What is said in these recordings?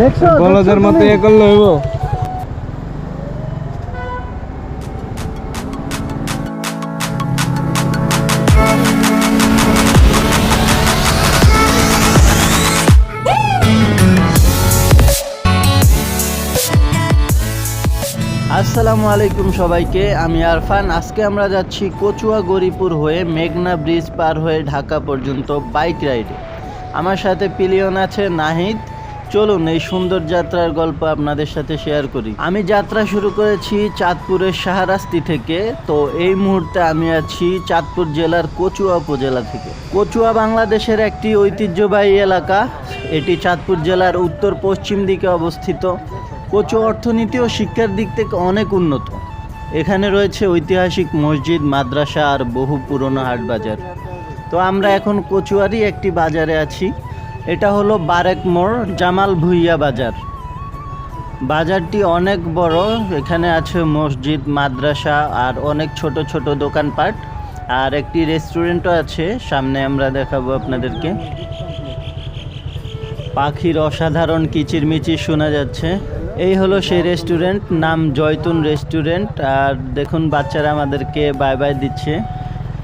দেখছ? বলদের মতো এ করলে হইব। আসসালামু আলাইকুম সবাইকে আমি আরফান। আজকে আমরা যাচ্ছি কচুয়া গরিপুর হয়ে মেঘনা ব্রিজ পার হয়ে ঢাকা পর্যন্ত বাইক রাইডে। আমার সাথে পিলিয়ন আছে নাহিদ। চলুন এই সুন্দর যাত্রার গল্প আপনাদের সাথে শেয়ার করি। আমি যাত্রা শুরু করেছি চাঁদপুরের সাহারাস্তি থেকে। তো এই মুহূর্তে আমি আছি চাঁদপুর জেলার কচুয়া উপজেলা থেকে। কচুয়া বাংলাদেশের একটি ঐতিহ্যবাহী এলাকা। এটি চাঁদপুর জেলার উত্তর পশ্চিম দিকে অবস্থিত। কচু অর্থনীতি ও শিক্ষার দিক থেকে অনেক উন্নত। এখানে রয়েছে ঐতিহাসিক মসজিদ, মাদ্রাসা আর বহু পুরনো হাট বাজার তো আমরা এখন কচুয়ারই একটি বাজারে আছি। এটা হলো বারেক মোড় জামাল ভুইয়া বাজার। বাজারটি অনেক বড়, এখানে আছে মসজিদ, মাদ্রাসা আর অনেক ছোট ছোট দোকানপাট আর একটি রেস্টুরেন্টও আছে, সামনে আমরা দেখাবো আপনাদেরকে। পাখির অসাধারণ কিচিরমিচির শোনা যাচ্ছে। এই হলো সেই রেস্টুরেন্ট, নাম জয়তুন রেস্টুরেন্ট আর দেখুন বাচ্চারা আমাদেরকে বাই বাই দিচ্ছে।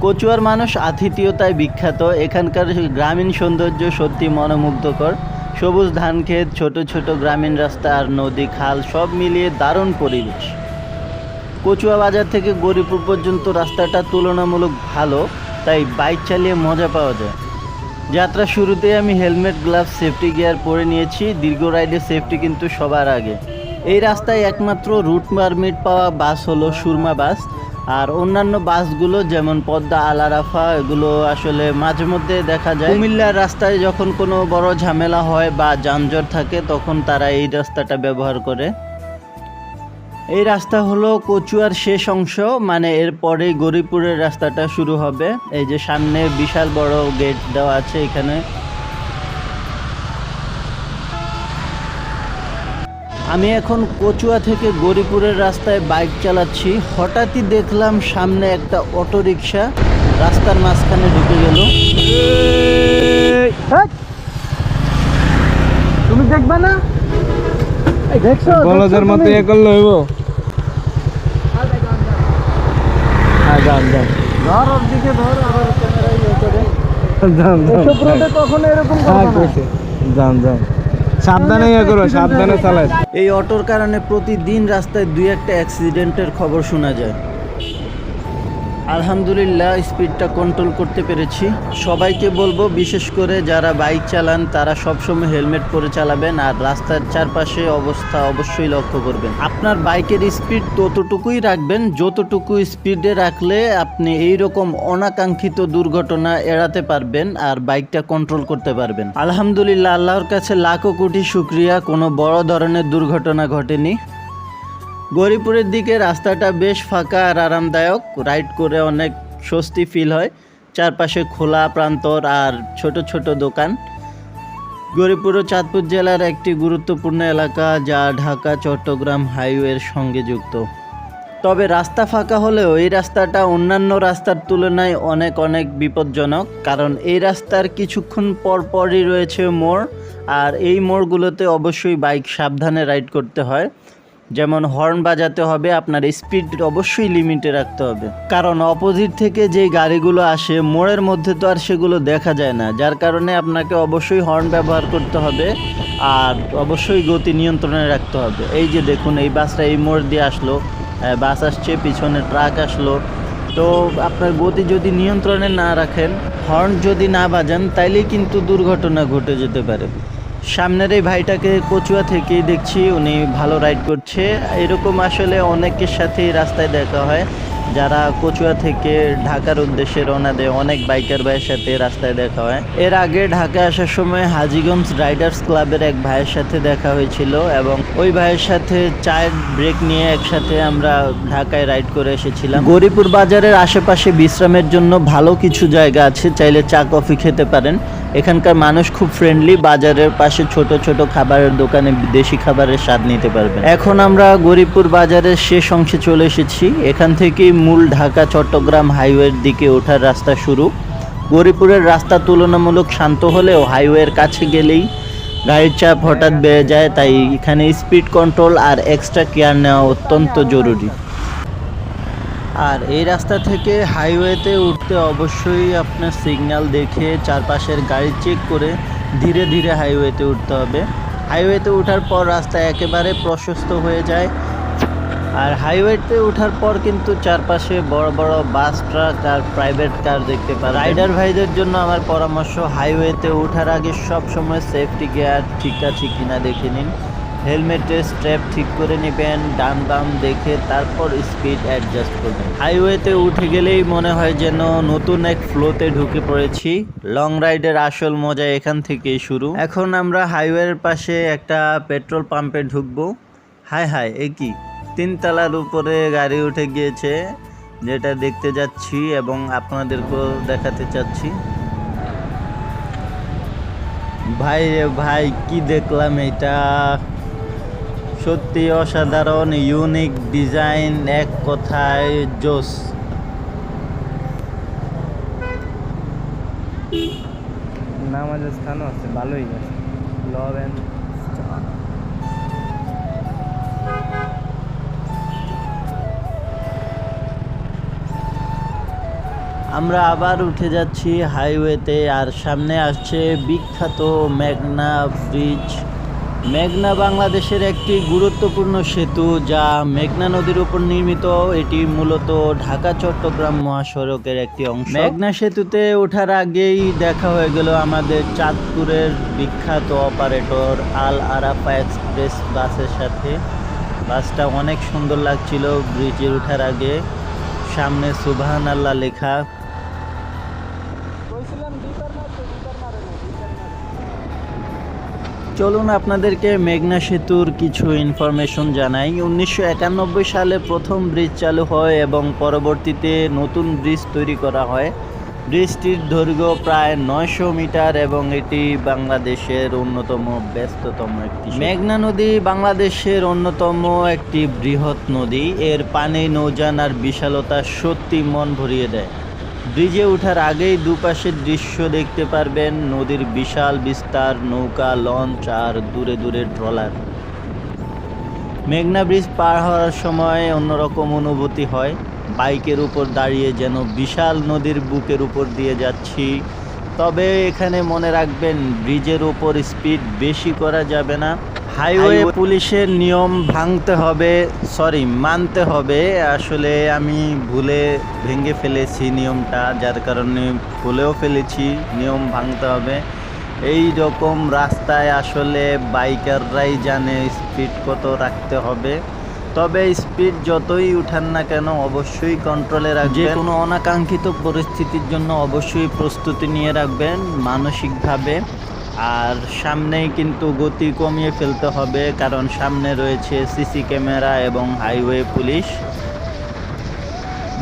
কচুয়ার মানুষ আতিথেয়তায় বিখ্যাত। এখানকার গ্রামীণ সৌন্দর্য সত্যি মনোমুগ্ধকর। সবুজ ধান ক্ষেত, ছোট ছোট গ্রামীণ রাস্তা আর নদী, খাল সব মিলিয়ে দারুণ পরিবেশ। কচুয়া বাজার থেকে গরিপুর পর্যন্ত রাস্তাটা তুলনামূলক ভালো, তাই বাইক চালিয়ে মজা পাওয়া যায়। যাত্রা শুরুতেই আমি হেলমেট, গ্লাভস, সেফটি গিয়ার পরে নিয়েছি। দীর্ঘ রাইডে সেফটি কিন্তু সবার আগে। এই রাস্তায় একমাত্র রুট পারমিট পাওয়া বাস হলো সুরমা বাস। আর অন্যান্য বাসগুলো যেমন পদ্মা আলারাফা এগুলো আসলে মাঝে মধ্যে দেখা যায়। কুমিল্লার রাস্তায় যখন কোনো বড় ঝামেলা হয় বা যানজট থাকে, তখন তারা এই রাস্তাটা ব্যবহার করে। এই রাস্তা হলো কচুয়ার শেষ অংশ মানে এরপরেই গরিপুরের রাস্তাটা শুরু হবে। এই যে সামনে বিশাল বড় গেট দেওয়া আছে এখানে। আমি এখন কচুয়া থেকে গরিপুরের রাস্তায় বাইক চালাচ্ছি। হঠাৎই দেখলাম সামনে একটা অটো রিক্সা রাস্তার মাঝখানে ঢুকে গেল। তুমি দেখবা না? দেখছ? বলদের মতো করলে হইব। যান যান। ইয়ে কখনো এরকম হ্যাঁ। কইছে। যান যান। সাবধানে ইয়ে করো, সাবধানে চালাই এই অটোর কারণে প্রতিদিন রাস্তায় দুই একটা অ্যাক্সিডেন্টের খবর শোনা যায়। আলহামদুলিল্লাহ, স্পিডটা কন্ট্রোল করতে পেরেছি। সবাইকে বলব, বিশেষ করে যারা বাইক চালান, তারা সবসময় হেলমেট পরে চালাবেন আর রাস্তার চারপাশে অবস্থা অবশ্যই লক্ষ্য করবেন। আপনার বাইকের স্পিড ততটুকুই রাখবেন, যতটুকু স্পিডে রাখলে আপনি এই রকম অনাকাঙ্ক্ষিত দুর্ঘটনা এড়াতে পারবেন আর বাইকটা কন্ট্রোল করতে পারবেন। আলহামদুলিল্লাহ, আল্লাহর কাছে লাখো কোটি শুক্রিয়া, কোনো বড় ধরনের দুর্ঘটনা ঘটেনি। গরিপুরের দিকে রাস্তাটা বেশ ফাঁকা আর আরামদায়ক। রাইড করে অনেক স্বস্তি ফিল হয়। চারপাশে খোলা প্রান্তর আর ছোট ছোট দোকান। গরিপুর ও চাঁদপুর জেলার একটি গুরুত্বপূর্ণ এলাকা যা ঢাকা, চট্টগ্রাম হাইওয়ের সঙ্গে যুক্ত। তবে রাস্তা ফাঁকা হলেও এই রাস্তাটা অন্যান্য রাস্তার তুলনায় অনেক অনেক বিপজ্জনক, কারণ এই রাস্তার কিছুক্ষণ পর পরই রয়েছে মোড়, আর এই মোড়গুলোতে অবশ্যই বাইক সাবধানে রাইড করতে হয়। যেমন হর্ন বাজাতে হবে, আপনার স্পিড অবশ্যই লিমিটে রাখতে হবে। কারণ অপোজিট থেকে যে গাড়িগুলো আসে, মোড়ের মধ্যে তো আর সেগুলো দেখা যায় না। যার কারণে আপনাকে অবশ্যই হর্ন ব্যবহার করতে হবে আর অবশ্যই গতি নিয়ন্ত্রণে রাখতে হবে। এই যে দেখুন, এই বাসটা এই মোড় দিয়ে আসলো বাস আসছে, পিছনে ট্রাক আসলো। তো আপনার গতি যদি নিয়ন্ত্রণে না রাখেন, হর্ন যদি না বাজান, তাইলেই কিন্তু দুর্ঘটনা ঘটে যেতে পারে। সামনের এই ভাইটাকে কচুয়া থেকে দেখছি, উনি ভালো রাইড করছে। এরকম আসলে অনেকের সাথেই রাস্তায় দেখা হয়। যারা কচুয়া থেকে ঢাকার উদ্দেশ্যে রওনা দেয়, অনেক বাইকার ভাইয়ের সাথে রাস্তায় দেখা হয়। এর আগে ঢাকা আসার সময় হাজিগঞ্জ রাইডার্স ক্লাবের এক ভাইয়ের সাথে দেখা হয়েছিল এবং ওই ভাইয়ের সাথে চায়ের ব্রেক নিয়ে একসাথে আমরা ঢাকায় রাইড করে এসেছিলাম। গরিপুর বাজারের আশেপাশে বিশ্রামের জন্য ভালো কিছু জায়গা আছে, চাইলে চা, কফি খেতে পারেন। এখানকার মানুষ খুব ফ্রেন্ডলি বাজারের পাশে ছোট ছোট খাবারের দোকানে দেশি খাবারের স্বাদ নিতে পারবেন। এখন আমরা গরিপুর বাজারের শেষ অংশে চলে এসেছি। এখান থেকেই মূল ঢাকা, চট্টগ্রাম হাইওয়ের দিকে ওঠার রাস্তা শুরু। গরিপুরের রাস্তা তুলনামূলক শান্ত হলেও হাইওয়ের কাছে গেলেই গাড়ির চাপ হঠাৎ বেড়ে যায়, তাই এখানে স্পিড কন্ট্রোল আর এক্সট্রা কেয়ার নেওয়া অত্যন্ত জরুরি। আর এই রাস্তা থেকে হাইওয়েতে উঠতে অবশ্যই আপনার সিগন্যাল দেখে চারপাশের গাড়ি চেক করে ধীরে ধীরে হাইওয়েতে উঠতে হবে। হাইওয়েতে ওঠার পর রাস্তা একেবারে প্রশস্ত হয়ে যায়। আর হাইওয়েতে ওঠার পর কিন্তু চারপাশে বড় বড় বাস ট্রাক আর প্রাইভেট কার দেখতে পারেন রাইডার ভাইদের জন্য আমার পরামর্শ হাইওয়েতে ওঠার আগে সব সময় সেফটি গিয়ার ঠিক আছে কিনা দেখে নিন। হেলমেটের স্ট্র্যাপ ঠিক করে নেবেন, ডান বাম দেখে তারপর স্পিড অ্যাডজাস্ট করবেন। হাইওয়েতে উঠে গেলেই মনে হয় যেন নতুন এক ফ্লোতে ঢুকে পড়েছি। লং রাইডের আসল মজা এখান থেকেই শুরু। এখন আমরা হাইওয়ের পাশে একটা পেট্রোল পাম্পে ঢুকবো। হাই হাই এ কি? তিনতলার উপরে গাড়ি উঠে গিয়েছে, যেটা দেখতে যাচ্ছি এবং আপনাদেরকেও দেখাতে চাচ্ছি। ভাই রে ভাই, কি দেখলাম এটা? সত্যি অসাধারণ ইউনিক ডিজাইন এক কথায় জোস। নামাজের স্থানও আছে, ভালোই আছে। লভ অ্যান্ড আমরা আবার উঠে যাচ্ছি হাইওয়েতে আর সামনে আসছে বিখ্যাত মেঘনা ব্রিজ। মেঘনা বাংলাদেশের একটি গুরুত্বপূর্ণ সেতু যা মেঘনা নদীর উপর নির্মিত। এটি মূলত ঢাকা, চট্টগ্রাম মহাসড়কের একটি অংশ। মেঘনা সেতুতে ওঠার আগেই দেখা হয়ে গেল আমাদের চাঁদপুরের বিখ্যাত অপারেটর আল আরাফা এক্সপ্রেস বাসের সাথে। বাসটা অনেক সুন্দর লাগছিল ব্রিজে ওঠার আগে। সামনে সুবহান আল্লাহ লেখা। চলুন আপনাদেরকে মেঘনা সেতুর কিছু ইনফরমেশন জানাই। উনিশশো একানব্বই সালে প্রথম ব্রিজ চালু হয় এবং পরবর্তীতে নতুন ব্রিজ তৈরি করা হয়। ব্রিজটির দৈর্ঘ্য প্রায় নয়শো মিটার এবং এটি বাংলাদেশের অন্যতম ব্যস্ততম একটি মেঘনা নদী বাংলাদেশের অন্যতম একটি বৃহৎ নদী। এর পানি নৌযান আর বিশালতা সত্যি মন ভরিয়ে দেয়। ব্রিজে ওঠার আগেই দুপাশের দৃশ্য দেখতে পারবেন নদীর বিশাল বিস্তার, নৌকা, লঞ্চ আর দূরে দূরে ট্রলার। মেঘনা ব্রিজ পার হওয়ার সময় অন্যরকম অনুভূতি হয়। বাইকের উপর দাঁড়িয়ে যেন বিশাল নদীর বুকের উপর দিয়ে যাচ্ছি। তবে এখানে মনে রাখবেন, ব্রিজের উপর স্পিড বেশি করা যাবে না। হাইওয়ে পুলিশের নিয়ম ভাঙতে হবে সরি মানতে হবে। আসলে আমি ভুলে ভেঙে ফেলেছি নিয়মটা যার কারণে ভুলেও ফেলেছি নিয়ম ভাঙতে হবে। এই রকম রাস্তায় আসলে বাইকাররাই জানে স্পিড কত রাখতে হবে। তবে স্পিড যতই উঠান না কেন অবশ্যই কন্ট্রোলে রাখবেন। যে কোনো অনাকাঙ্ক্ষিত পরিস্থিতির জন্য অবশ্যই প্রস্তুতি নিয়ে রাখবেন মানসিকভাবে। আর সামনেই কিন্তু গতি কমিয়ে ফেলতে হবে, কারণ সামনে রয়েছে সিসি ক্যামেরা এবং হাইওয়ে পুলিশ।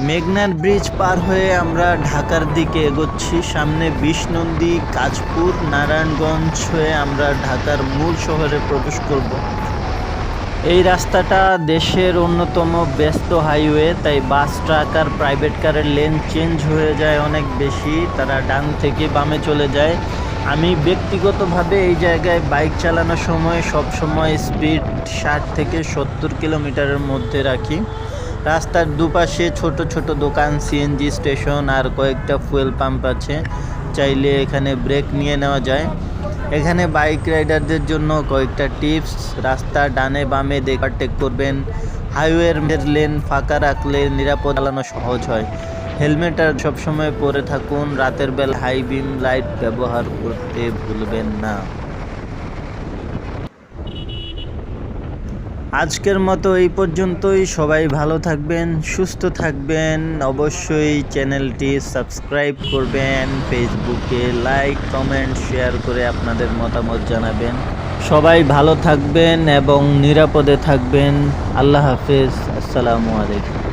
মেঘনার ব্রিজ পার হয়ে আমরা ঢাকার দিকে এগোচ্ছি। সামনে বিষ্ণন্দী কাজপুর নারায়ণগঞ্জ হয়ে আমরা ঢাকার মূল শহরে প্রবেশ করব। এই রাস্তাটা দেশের অন্যতম ব্যস্ত হাইওয়ে, তাই বাস, ট্রাক আর প্রাইভেট কারের লেন চেঞ্জ হয়ে যায় অনেক বেশি। তারা ডান থেকে বামে চলে যায়। আমি ব্যক্তিগতভাবে এই জায়গায় বাইক চালানোর সময় সব সময় স্পিড ষাট থেকে সত্তর কিলোমিটারের মধ্যে রাখি। রাস্তার দুপাশে ছোট ছোট দোকান, সিএনজি স্টেশন আর কয়েকটা ফুয়েল পাম্প আছে। চাইলে এখানে ব্রেক নিয়ে নেওয়া যায়। এখানে বাইক রাইডারদের জন্য কয়েকটা টিপস। রাস্তা ডানে বামে টেক করবেন। হাইওয়ের লেন ফাঁকা রাখলে নিরাপদ চালানো সহজ হয়। হেলমেট আর সবসময় পরে থাকুন। রাতের বেলা হাই বিম লাইট ব্যবহার করতে ভুলবেন না। আজকের মতো এই পর্যন্তই। সবাই ভালো থাকবেন, সুস্থ থাকবেন। অবশ্যই চ্যানেলটি সাবস্ক্রাইব করবেন, ফেসবুকে লাইক, কমেন্ট, শেয়ার করে আপনাদের মতামত জানাবেন। সবাই ভালো থাকবেন এবং নিরাপদে থাকবেন। আল্লাহ হাফেজ। আসসালামু আলাইকুম।